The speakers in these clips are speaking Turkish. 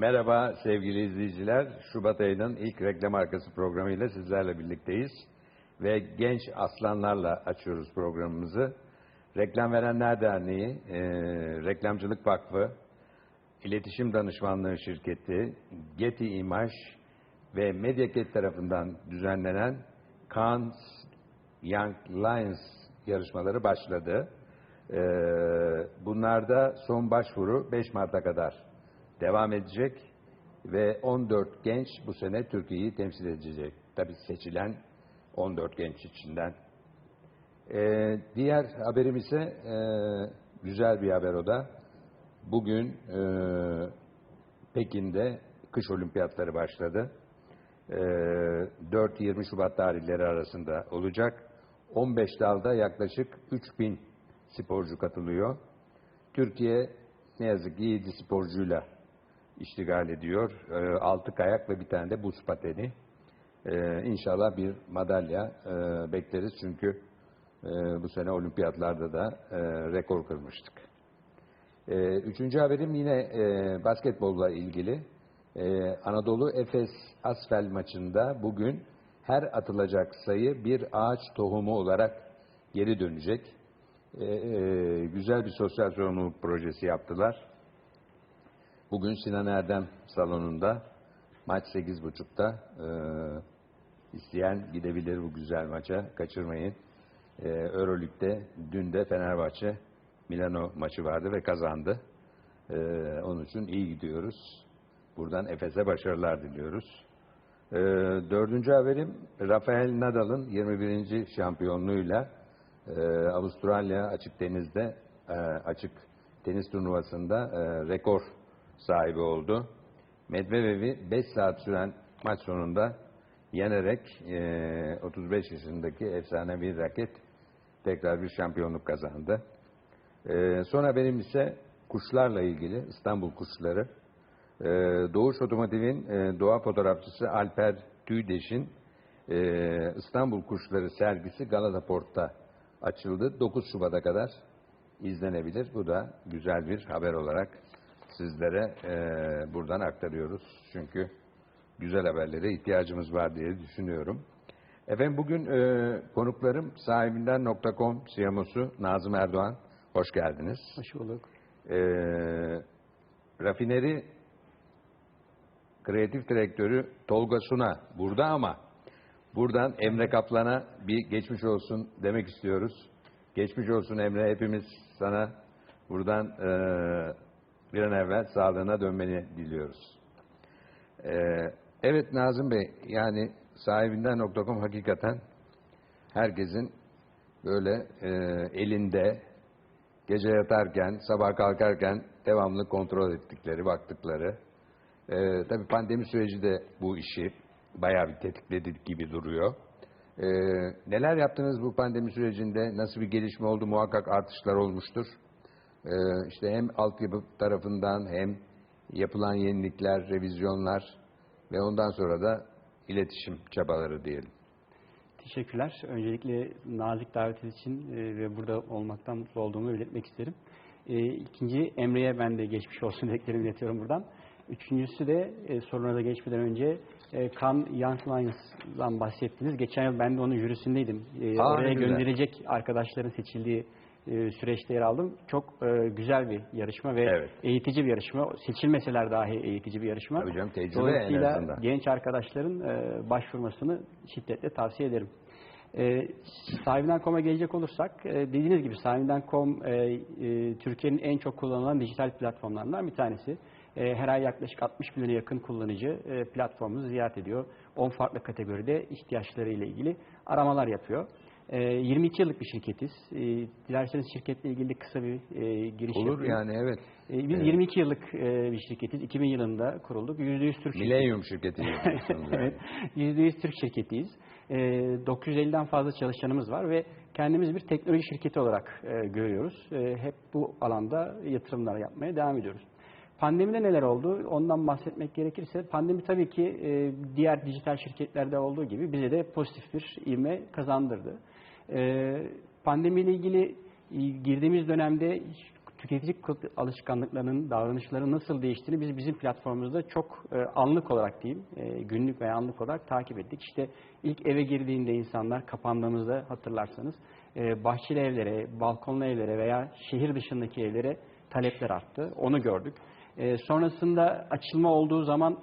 Merhaba sevgili izleyiciler. Şubat ayının ilk reklam arkası programıyla sizlerle birlikteyiz. Ve genç aslanlarla açıyoruz programımızı. Reklam Verenler Derneği, e, Reklamcılık Vakfı, İletişim Danışmanlığı Şirketi, Getty İmaj ve Mediaket tarafından düzenlenen Cannes Young Lions yarışmaları başladı. Ee, bunlarda son başvuru 5 Mart'a kadar devam edecek ve 14 genç bu sene Türkiye'yi temsil edecek. Tabii seçilen 14 genç içinden. Ee, diğer haberim ise e, güzel bir haber o da. Bugün e, Pekin'de kış olimpiyatları başladı. E, 4-20 Şubat tarihleri arasında olacak. 15 dalda yaklaşık 3000 sporcu katılıyor. Türkiye ne yazık ki 7 sporcuyla iştigal ediyor. 6 kayak ve bir tane de buz pateni. Ee, inşallah bir madalya e, bekleriz çünkü e, bu sene olimpiyatlarda da e, rekor kırmıştık. E, üçüncü haberim yine e, basketbolla ilgili. E, Anadolu Efes Asfel maçında bugün her atılacak sayı bir ağaç tohumu olarak geri dönecek. E, e, güzel bir sosyal sorumluluk projesi yaptılar. Bugün Sinan Erdem salonunda maç 8.30'da e, isteyen gidebilir bu güzel maça. Kaçırmayın. E, Euroleague'de dün de Fenerbahçe Milano maçı vardı ve kazandı. E, onun için iyi gidiyoruz. Buradan Efes'e başarılar diliyoruz. E, dördüncü haberim Rafael Nadal'ın 21. şampiyonluğuyla e, Avustralya açık denizde e, açık tenis turnuvasında e, rekor sahibi oldu. Medvedev'i 5 saat süren maç sonunda yenerek e, 35 yaşındaki efsane bir raket tekrar bir şampiyonluk kazandı. E, sonra benim ise kuşlarla ilgili İstanbul kuşları. E, Doğuş Otomotiv'in e, doğa fotoğrafçısı Alper Tüydeş'in e, İstanbul Kuşları sergisi Galata Port'ta açıldı. 9 Şubat'a kadar izlenebilir. Bu da güzel bir haber olarak sizlere e, buradan aktarıyoruz. Çünkü güzel haberlere ihtiyacımız var diye düşünüyorum. Efendim bugün e, konuklarım sahibinden.com CMO'su Nazım Erdoğan. Hoş geldiniz. Hoş bulduk. E, rafineri kreatif direktörü Tolga Suna burada ama buradan Emre Kaplan'a bir geçmiş olsun demek istiyoruz. Geçmiş olsun Emre hepimiz sana buradan e, bir an evvel sağlığına dönmeni diliyoruz. E, evet Nazım Bey yani sahibinden.com hakikaten herkesin böyle e, elinde gece yatarken, sabah kalkarken devamlı kontrol ettikleri, baktıkları. Ee, tabii pandemi süreci de bu işi bayağı bir tetikledi gibi duruyor. Ee, neler yaptınız bu pandemi sürecinde? Nasıl bir gelişme oldu? Muhakkak artışlar olmuştur. Ee, işte hem altyapı tarafından hem yapılan yenilikler, revizyonlar ve ondan sonra da iletişim çabaları diyelim. Teşekkürler. Öncelikle nazik davetiniz için e, ve burada olmaktan mutlu olduğumu belirtmek isterim. E, İkinci Emre'ye ben de geçmiş olsun dileklerimi iletiyorum buradan. Üçüncüsü de e, soruna da geçmeden önce e, Come Young Lions'dan bahsettiniz. Geçen yıl ben de onun jürisindeydim. E, Aa, oraya güzel. gönderecek arkadaşların seçildiği e, süreçte yer aldım. Çok e, güzel bir yarışma ve Evet. eğitici bir yarışma. Seçilmeseler dahi eğitici bir yarışma. Tabii canım, tecrübe en Dolayısıyla azından. genç arkadaşların e, başvurmasını şiddetle tavsiye ederim. E, sahibinden.com'a gelecek olursak, e, dediğiniz gibi sahibinden.com e, e, Türkiye'nin en çok kullanılan dijital platformlarından bir tanesi. E, her ay yaklaşık 60 milyona yakın kullanıcı e, platformumuzu ziyaret ediyor. 10 farklı kategoride ihtiyaçlarıyla ilgili aramalar yapıyor. E, 22 yıllık bir şirketiz. E, dilerseniz şirketle ilgili kısa bir e, giriş Olur yapayım. yani evet. E, biz Evet. 22 yıllık e, bir şirketiz. 2000 yılında kurulduk. %100 Türk şirketi. Milenyum şirketi evet. %100 Türk şirketiyiz. E, 950'den fazla çalışanımız var ve kendimiz bir teknoloji şirketi olarak e, görüyoruz. Hep bu alanda yatırımlar yapmaya devam ediyoruz. Pandemide neler oldu? Ondan bahsetmek gerekirse pandemi tabii ki diğer dijital şirketlerde olduğu gibi bize de pozitif bir ivme kazandırdı. E, pandemiyle ilgili e, girdiğimiz dönemde tüketici alışkanlıklarının, davranışlarının nasıl değiştiğini biz bizim platformumuzda çok e, anlık olarak diyeyim, e, günlük veya anlık olarak takip ettik. İşte ilk eve girdiğinde insanlar kapandığımızda hatırlarsanız bahçeli evlere, balkonlu evlere veya şehir dışındaki evlere talepler arttı. Onu gördük. Sonrasında açılma olduğu zaman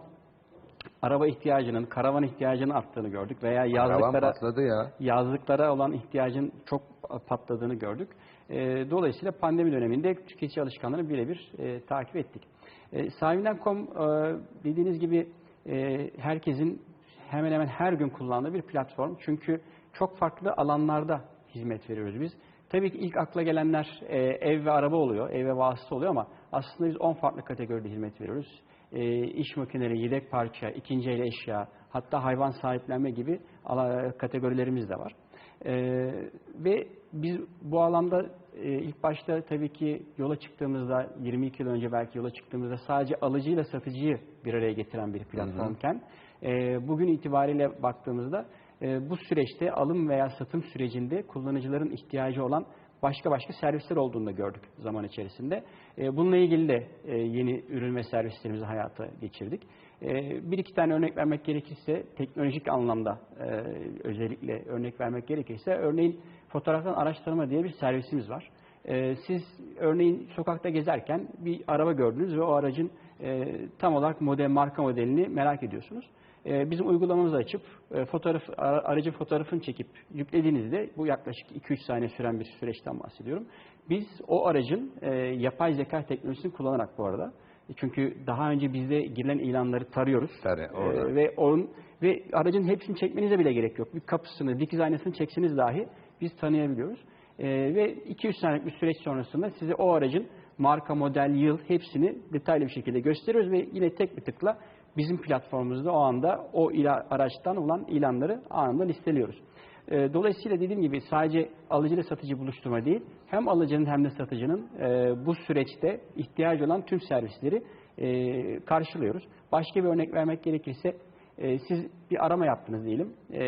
araba ihtiyacının, karavan ihtiyacının arttığını gördük veya yazlıklara ya. yazlıklara olan ihtiyacın çok patladığını gördük. E, dolayısıyla pandemi döneminde tüketici alışkanlığını birebir e, takip ettik. E, Sahibinden.com e, dediğiniz gibi e, herkesin hemen hemen her gün kullandığı bir platform. Çünkü çok farklı alanlarda hizmet veriyoruz biz. Tabii ki ilk akla gelenler e, ev ve araba oluyor, ev ve vasıta oluyor ama aslında biz 10 farklı kategoride hizmet veriyoruz. E, iş makineleri, yedek parça, ikinci el eşya, hatta hayvan sahiplenme gibi kategorilerimiz de var. E, ve biz bu alanda e, ilk başta tabii ki yola çıktığımızda, 22 yıl önce belki yola çıktığımızda sadece alıcıyla satıcıyı bir araya getiren bir platformken, e, bugün itibariyle baktığımızda e, bu süreçte alım veya satım sürecinde kullanıcıların ihtiyacı olan başka başka servisler olduğunu da gördük zaman içerisinde. E, bununla ilgili de e, yeni ürün ve servislerimizi hayata geçirdik. E, bir iki tane örnek vermek gerekirse, teknolojik anlamda özellikle örnek vermek gerekirse, örneğin fotoğraftan araç tanıma diye bir servisimiz var. Siz örneğin sokakta gezerken bir araba gördünüz ve o aracın tam olarak model, marka modelini merak ediyorsunuz. E, bizim uygulamamızı açıp e, fotoğraf ara- aracın fotoğrafını çekip yüklediğinizde bu yaklaşık 2-3 saniye süren bir süreçten bahsediyorum. Biz o aracın e, yapay zeka teknolojisini kullanarak bu arada e, çünkü daha önce bizde girilen ilanları tarıyoruz. Tabii, orada. E, ve onun ve aracın hepsini çekmenize bile gerek yok. Bir kapısını, dikiz aynasını çekseniz dahi biz tanıyabiliyoruz. E, ve 2-3 saniyelik bir süreç sonrasında size o aracın marka, model, yıl hepsini detaylı bir şekilde gösteriyoruz ve yine tek bir tıkla bizim platformumuzda o anda o ila, araçtan olan ilanları anında listeliyoruz. E, dolayısıyla dediğim gibi sadece alıcı ile satıcı buluşturma değil, hem alıcının hem de satıcının e, bu süreçte ihtiyacı olan tüm servisleri e, karşılıyoruz. Başka bir örnek vermek gerekirse e, siz bir arama yaptınız diyelim, e,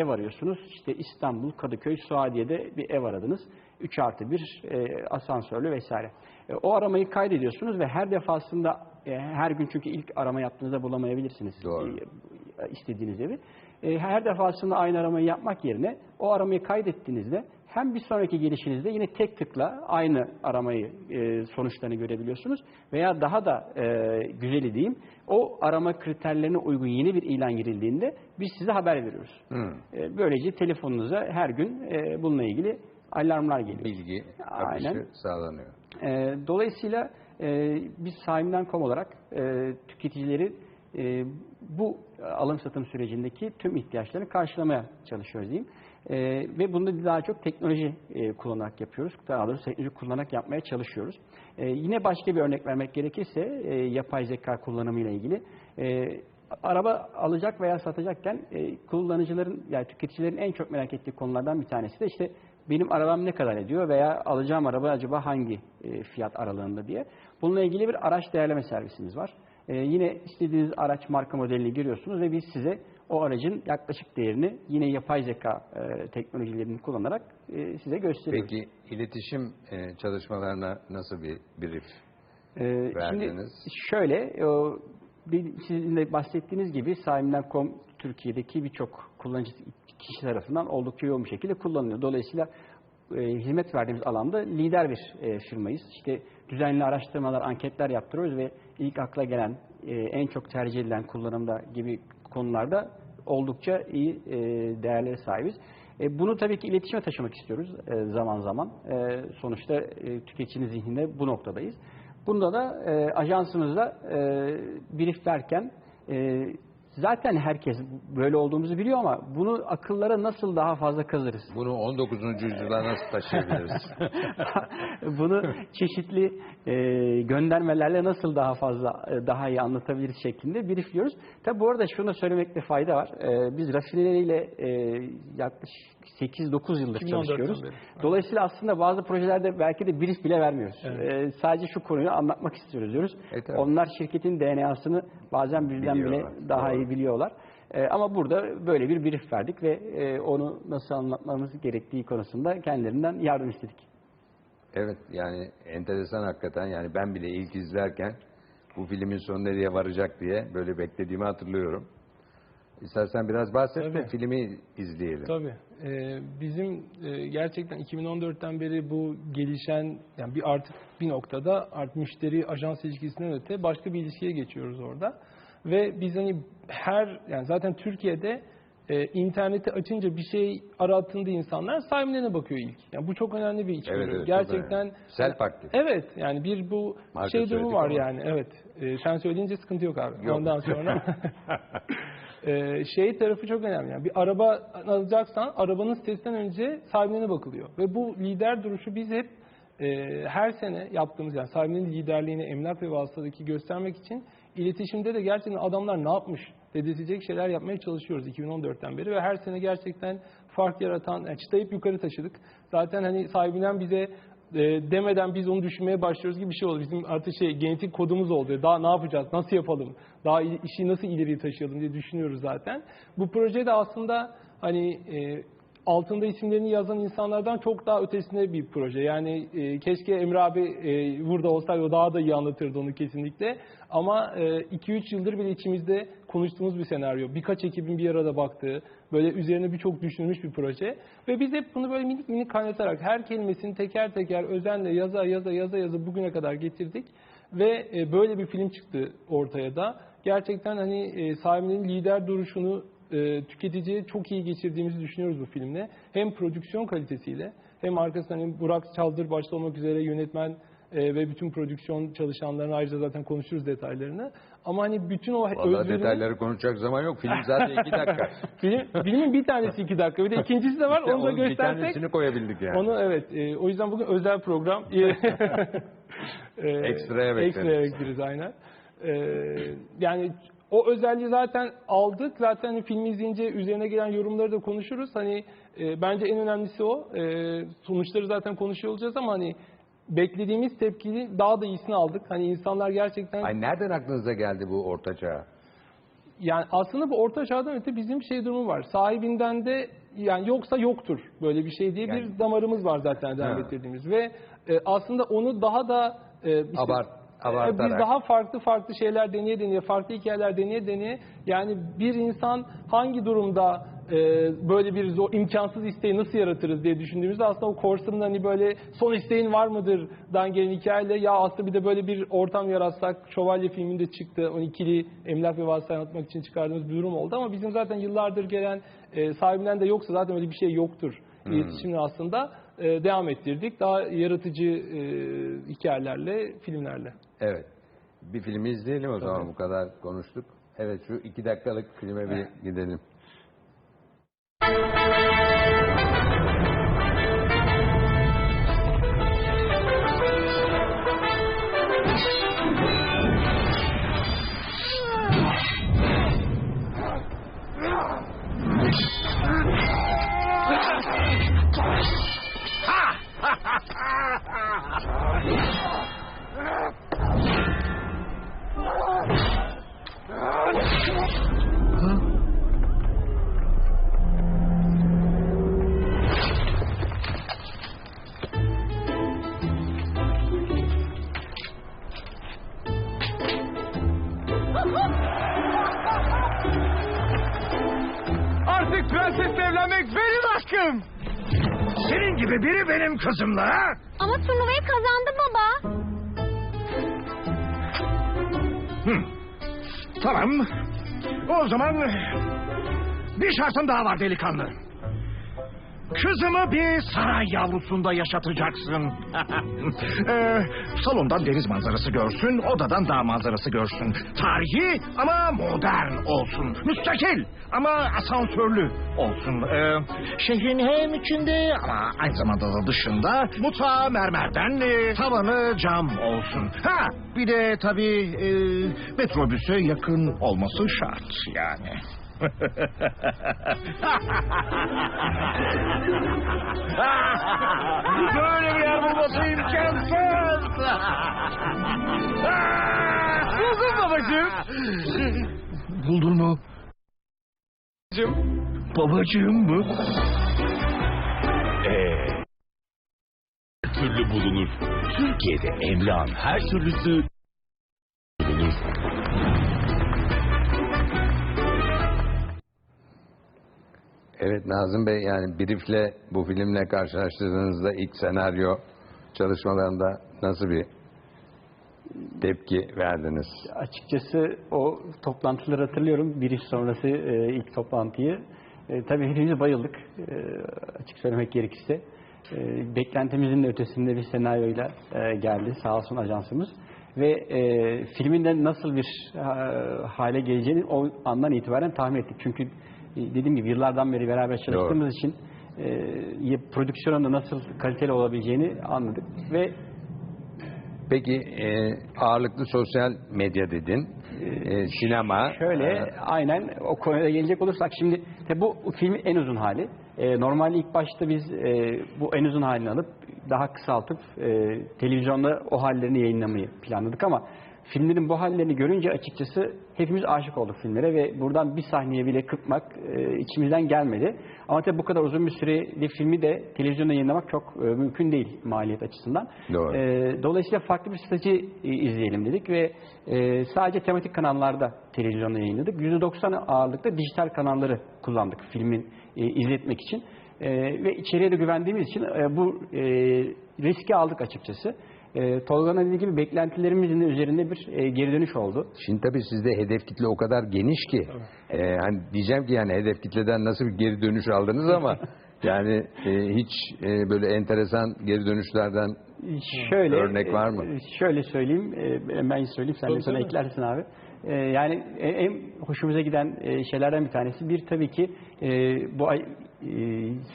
ev arıyorsunuz, işte İstanbul, Kadıköy, Suadiye'de bir ev aradınız, 3 artı 1 e, asansörlü vesaire. E, o aramayı kaydediyorsunuz ve her defasında e, her gün çünkü ilk arama yaptığınızda bulamayabilirsiniz Doğru. e, istediğiniz evi. E, her defasında aynı aramayı yapmak yerine o aramayı kaydettiğinizde hem bir sonraki gelişinizde yine tek tıkla aynı aramayı e, sonuçlarını görebiliyorsunuz veya daha da e, güzeli diyeyim o arama kriterlerine uygun yeni bir ilan girildiğinde biz size haber veriyoruz. Hmm. E, böylece telefonunuza her gün e, bununla ilgili alarmlar geliyor. Bilgi Aynen. akışı sağlanıyor. E, dolayısıyla e, biz sahibinden.com olarak e, tüketicileri e, bu alım satım sürecindeki tüm ihtiyaçlarını karşılamaya çalışıyoruz diyeyim. E, ve bunu da daha çok teknoloji e, kullanarak yapıyoruz. Daha doğrusu teknoloji kullanarak yapmaya çalışıyoruz. E, yine başka bir örnek vermek gerekirse e, yapay zeka kullanımıyla ilgili. E, araba alacak veya satacakken e, kullanıcıların yani tüketicilerin en çok merak ettiği konulardan bir tanesi de işte benim arabam ne kadar ediyor veya alacağım araba acaba hangi e, fiyat aralığında diye. Bununla ilgili bir araç değerleme servisimiz var. E, yine istediğiniz araç marka modelini giriyorsunuz ve biz size o aracın yaklaşık değerini yine yapay zeka e, teknolojilerini kullanarak e, size gösteriyoruz. Peki iletişim e, çalışmalarına nasıl bir brief Ee, şimdi verdiniz? şöyle, o, sizin de bahsettiğiniz gibi sahibinden.com Türkiye'deki birçok kullanıcı kişi tarafından oldukça yoğun bir şekilde kullanılıyor. Dolayısıyla e, hizmet verdiğimiz alanda lider bir e, firmayız. İşte düzenli araştırmalar, anketler yaptırıyoruz ve ilk akla gelen, e, en çok tercih edilen kullanımda gibi konularda oldukça iyi e, değerlere sahibiz. E, bunu tabii ki iletişime taşımak istiyoruz e, zaman zaman. E, sonuçta e, tüketicinin zihninde bu noktadayız. Bunda da e, ajansımızda e, brieflerken e, zaten herkes böyle olduğumuzu biliyor ama bunu akıllara nasıl daha fazla kazırız? Bunu 19. yüzyıla nasıl taşıyabiliriz? bunu çeşitli e, göndermelerle nasıl daha fazla e, daha iyi anlatabiliriz şeklinde briefliyoruz. Tabi bu arada şunu söylemekte fayda var. E, biz rafineleriyle e, yaklaşık 8-9 yıldır 2014'ten çalışıyoruz. beri. Dolayısıyla aslında bazı projelerde belki de brief bile vermiyoruz. E, sadece şu konuyu anlatmak istiyoruz diyoruz. E, tabii. Onlar şirketin DNA'sını bazen bizden bile Biliyorlar, daha doğru. iyi biliyorlar. E, ama burada böyle bir brief verdik ve e, onu nasıl anlatmamız gerektiği konusunda kendilerinden yardım istedik. Evet yani enteresan hakikaten yani ben bile ilk izlerken bu filmin sonu nereye varacak diye böyle beklediğimi hatırlıyorum. İstersen biraz bahset de Tabii. filmi izleyelim. Tabii. Ee, bizim e, gerçekten 2014'ten beri bu gelişen yani bir artık bir noktada artık müşteri ajans ilişkisinden öte başka bir ilişkiye geçiyoruz orada. Ve biz hani her yani zaten Türkiye'de e, interneti açınca bir şey arattığında insanlar sahiplerine bakıyor ilk. Yani bu çok önemli bir içgörü. Evet, evet, gerçekten. Self aktif. Evet yani bir bu Marka şey durumu var ama. yani evet. Ee, sen söyleyince sıkıntı yok abi. Yok. Ondan sonra Ee, şey tarafı çok önemli. Yani bir araba alacaksan arabanın sitesinden önce sahibine bakılıyor. Ve bu lider duruşu biz hep e, her sene yaptığımız yani sahibinin liderliğini emlak ve vasıtadaki göstermek için iletişimde de gerçekten adamlar ne yapmış dedirtecek şeyler yapmaya çalışıyoruz 2014'ten beri ve her sene gerçekten fark yaratan, yani çıtayı hep yukarı taşıdık. Zaten hani sahibinden bize e, demeden biz onu düşünmeye başlıyoruz gibi bir şey oldu. Bizim artık şey genetik kodumuz oldu. Daha ne yapacağız, nasıl yapalım, daha işi nasıl ileriye taşıyalım diye düşünüyoruz zaten. Bu proje de aslında hani e, altında isimlerini yazan insanlardan çok daha ötesinde bir proje. Yani e, keşke Emre abi e, burada olsaydı o daha da iyi anlatırdı onu kesinlikle. Ama 2-3 yıldır bile içimizde konuştuğumuz bir senaryo. Birkaç ekibin bir arada baktığı, böyle üzerine birçok düşünülmüş bir proje. Ve biz hep bunu böyle minik minik kaynatarak her kelimesini teker teker özenle yaza yaza yaza yaza bugüne kadar getirdik. Ve e, böyle bir film çıktı ortaya da. Gerçekten hani e, sahibinin lider duruşunu e, tüketiciye çok iyi geçirdiğimizi düşünüyoruz bu filmle. Hem prodüksiyon kalitesiyle hem arkasından hani Burak Çaldır başta olmak üzere yönetmen e, ve bütün prodüksiyon çalışanlarını ayrıca zaten konuşuruz detaylarını. Ama hani bütün o Vallahi özverinin- detayları konuşacak zaman yok. Film zaten iki dakika. Film, filmin bir tanesi iki dakika. Bir de ikincisi de var. İşte onu da onun bir göstersek. tanesini koyabildik yani. Onu evet. e, o yüzden bugün özel program. e, Ekstraya bekleriz. Ekstraya bekleriz aynen. E, yani o özelliği zaten aldık. Zaten hani filmi izleyince üzerine gelen yorumları da konuşuruz. Hani e, bence en önemlisi o. E, sonuçları zaten konuşuyor olacağız ama hani beklediğimiz tepkili daha da iyisini aldık. Hani insanlar gerçekten Ay nereden aklınıza geldi bu orta çağ? yani aslında bu orta çağdan öte bizim şey durumu var. Sahibinden de yani yoksa yoktur böyle bir şey diye Yani- bir damarımız var zaten devam ettirdiğimiz ve e, aslında onu daha da e, işte, Abart- abartarak. biz daha farklı farklı şeyler deneye deneye, farklı hikayeler deneye deneye yani bir insan hangi durumda e, böyle bir zor, imkansız isteği nasıl yaratırız diye düşündüğümüzde aslında o Corsa'nın hani böyle son isteğin var mıdır dan gelen hikayeyle ya aslında bir de böyle bir ortam yaratsak Şövalye filminde çıktı. O ikili emlak ve vasıta anlatmak için çıkardığımız bir durum oldu ama bizim zaten yıllardır gelen e, sahibinden de yoksa zaten öyle bir şey yoktur. İletişimini aslında e, devam ettirdik. Daha yaratıcı e, hikayelerle, filmlerle. Evet. Bir filmi izleyelim o zaman bu kadar konuştuk. Evet şu iki dakikalık filme bir gidelim. Artık prensesle evlenmek benim hakkım. Senin gibi biri benim kızımla ha? Ama turnuvayı kazandı baba. Tamam. O zaman bir şartım daha var delikanlı. Kızımı bir saray yavrusunda yaşatacaksın. ee, salondan deniz manzarası görsün, odadan dağ manzarası görsün. Tarihi ama modern olsun. Müstakil ama asansörlü olsun. Ee, şehrin hem içinde ama aynı zamanda da dışında mutfağı mermerden, e, tavanı cam olsun. Ha, bir de tabii e, metrobüse yakın olması şart yani. Böyle bir yer bulması imkansız. Buldun babacığım. Buldun mu? Babacığım mı? Ee, türlü bulunur. Türkiye'de emlakın her türlüsü Evet Nazım Bey yani Brief'le bu filmle karşılaştırdığınızda ilk senaryo çalışmalarında nasıl bir tepki verdiniz? Açıkçası o toplantıları hatırlıyorum. İş sonrası e, ilk toplantıyı. E, tabii hepimiz bayıldık. E, açık söylemek gerekirse. E, beklentimizin de ötesinde bir senaryoyla e, geldi sağ olsun ajansımız. Ve e, filmin de nasıl bir e, hale geleceğini o andan itibaren tahmin ettik. Çünkü dediğim gibi yıllardan beri beraber çalıştığımız için e, prodüksiyonun da nasıl kaliteli olabileceğini anladık. Ve Peki e, ağırlıklı sosyal medya dedin, e, sinema. Şöyle e, aynen o konuya gelecek olursak şimdi tabi bu filmin en uzun hali. E, normalde ilk başta biz e, bu en uzun halini alıp daha kısaltıp e, televizyonda o hallerini yayınlamayı planladık ama filmlerin bu hallerini görünce açıkçası hepimiz aşık olduk filmlere ve buradan bir sahneye bile kırpmak e, içimizden gelmedi. Ama tabii bu kadar uzun bir süreli filmi de televizyonda yayınlamak çok e, mümkün değil maliyet açısından. Doğru. E, dolayısıyla farklı bir strateji e, izleyelim dedik ve e, sadece tematik kanallarda televizyonda yayınladık. %90 ağırlıkta dijital kanalları kullandık filmin e, izletmek için. E, ve içeriye de güvendiğimiz için e, bu e, riski aldık açıkçası. E, Tolga'nın dediği gibi beklentilerimizin de üzerinde bir e, geri dönüş oldu. Şimdi tabii sizde hedef kitle o kadar geniş ki. e, hani diyeceğim ki yani hedef kitleden nasıl bir geri dönüş aldınız ama yani e, hiç e, böyle enteresan geri dönüşlerden Şöyle Örnek var mı? e, Şöyle söyleyeyim, e, ben söyleyeyim sen de Tabii, sonra tabii. eklersin abi. E, Yani e, en hoşumuza giden e, şeylerden bir tanesi bir tabii ki e, bu ay e,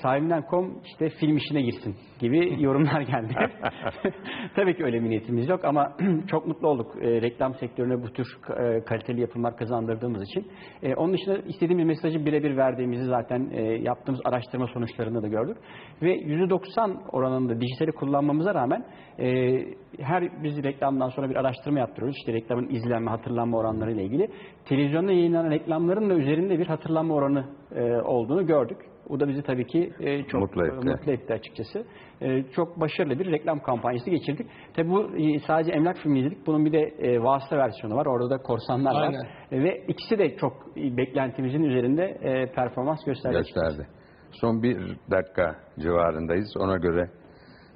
sahibinden.com işte film işine girsin gibi yorumlar geldi. tabii ki öyle bir niyetimiz yok ama çok mutlu olduk e, reklam sektörüne bu tür e, kaliteli yapımlar kazandırdığımız için. E, onun dışında istediğimiz mesajı birebir verdiğimizi zaten e, yaptığımız araştırma sonuçlarında da gördük. Ve %90 oranında dijitali kullanmamıza rağmen e, her biz reklamdan sonra bir araştırma yaptırıyoruz. İşte reklamın izlenme, hatırlanma oranları ile ilgili. Televizyonda yayınlanan reklamların da üzerinde bir hatırlanma oranı e, olduğunu gördük. O da bizi tabii ki e, çok Mutlu etti. e, mutlu etti açıkçası. E, çok başarılı bir reklam kampanyası geçirdik. Tabii bu e, sadece emlak filmi izledik. Bunun bir de e, vasıta versiyonu var. Orada da korsanlar Aynen. var. E, ve ikisi de çok e, beklentimizin üzerinde e, performans gösterdi. gösterdi. Son bir dakika civarındayız. Ona göre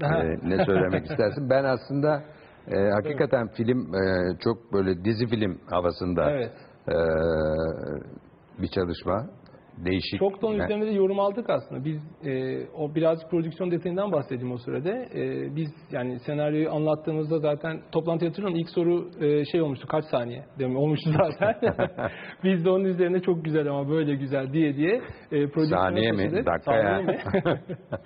Daha- e, ne söylemek istersin? Ben aslında e, hakikaten film e, çok böyle dizi film havasında Evet. e, bir çalışma. Değişik. Çok Yani- üzerine de yorum aldık aslında. Biz e, o birazcık prodüksiyon detayından bahsedeyim o sürede. E, biz yani senaryoyu anlattığımızda zaten toplantı hatırlıyorum ilk soru e, şey olmuştu kaç saniye değil mi? Olmuştu zaten. biz de onun üzerine çok güzel ama böyle güzel diye diye e, prodüksiyona Saniye mi? Dakika Saniye ya. mi?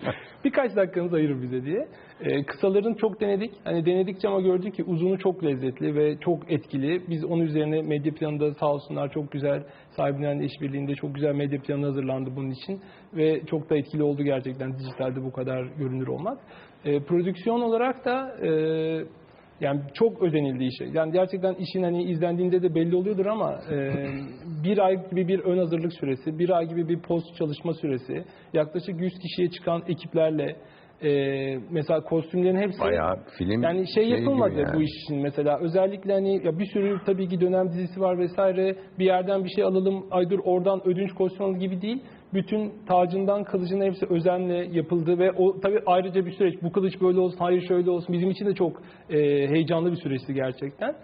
Birkaç dakikanızı ayırın bize diye. E, kısaların çok denedik. Hani denedikçe ama gördük ki uzunu çok lezzetli ve çok etkili. Biz onun üzerine medya planında sağ olsunlar çok güzel sahibinden işbirliğinde çok güzel medya planı hazırlandı bunun için ve çok da etkili oldu gerçekten dijitalde bu kadar görünür olmak. E, prodüksiyon olarak da e, yani çok özenildi işe. Yani gerçekten işin hani izlendiğinde de belli oluyordur ama e, bir ay gibi bir ön hazırlık süresi, bir ay gibi bir post çalışma süresi, yaklaşık 100 kişiye çıkan ekiplerle e, mesela kostümlerin hepsi Bayağı film yani şey gibi yapılmadı yani. bu iş için mesela özellikle hani ya bir sürü tabii ki dönem dizisi var vesaire bir yerden bir şey alalım ay dur oradan ödünç kostüm gibi değil. Bütün tacından kılıcına hepsi özenle yapıldı ve o tabii ayrıca bir süreç. Bu kılıç böyle olsun, hayır şöyle olsun. Bizim için de çok e, heyecanlı bir süreçti gerçekten.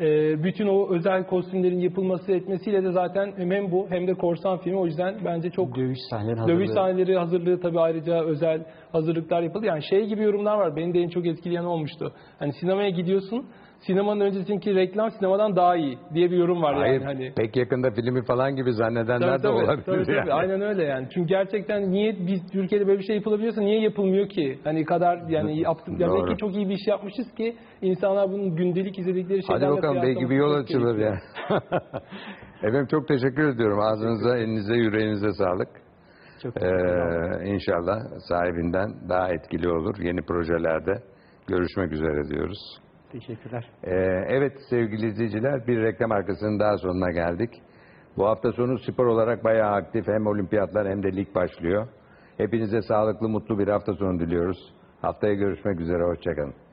E, bütün o özel kostümlerin yapılması etmesiyle de zaten hem bu hem de korsan filmi o yüzden bence çok Dövüş sahneleri Dövüş hazırlığı. sahneleri hazırlığı tabii ayrıca özel hazırlıklar yapıldı. Yani şey gibi yorumlar var. Beni de en çok etkileyen olmuştu. Hani sinemaya gidiyorsun. Sinemanın öncesindeki reklam sinemadan daha iyi diye bir yorum var Hayır, yani hani. pek yakında filmi falan gibi zannedenler Tabii, de olabilir. tabii, tabii. yani. Aynen öyle yani. Çünkü gerçekten niye biz Türkiye'de böyle bir şey yapılabiliyorsa niye yapılmıyor ki? Hani kadar yani yaptık. Ya belki çok iyi bir iş yapmışız ki insanlar bunun gündelik izledikleri Hadi şeylerle bakalım belki bir yol açılır ya. Efendim çok teşekkür ediyorum. Ağzınıza, elinize, yüreğinize sağlık. Çok Ee, inşallah sahibinden daha etkili olur. Yeni projelerde görüşmek üzere diyoruz. Teşekkürler. Ee, evet sevgili izleyiciler bir reklam arkasının daha sonuna geldik. Bu hafta sonu spor olarak bayağı aktif hem olimpiyatlar hem de lig başlıyor. Hepinize sağlıklı mutlu bir hafta sonu diliyoruz. Haftaya görüşmek üzere. Hoşçakalın.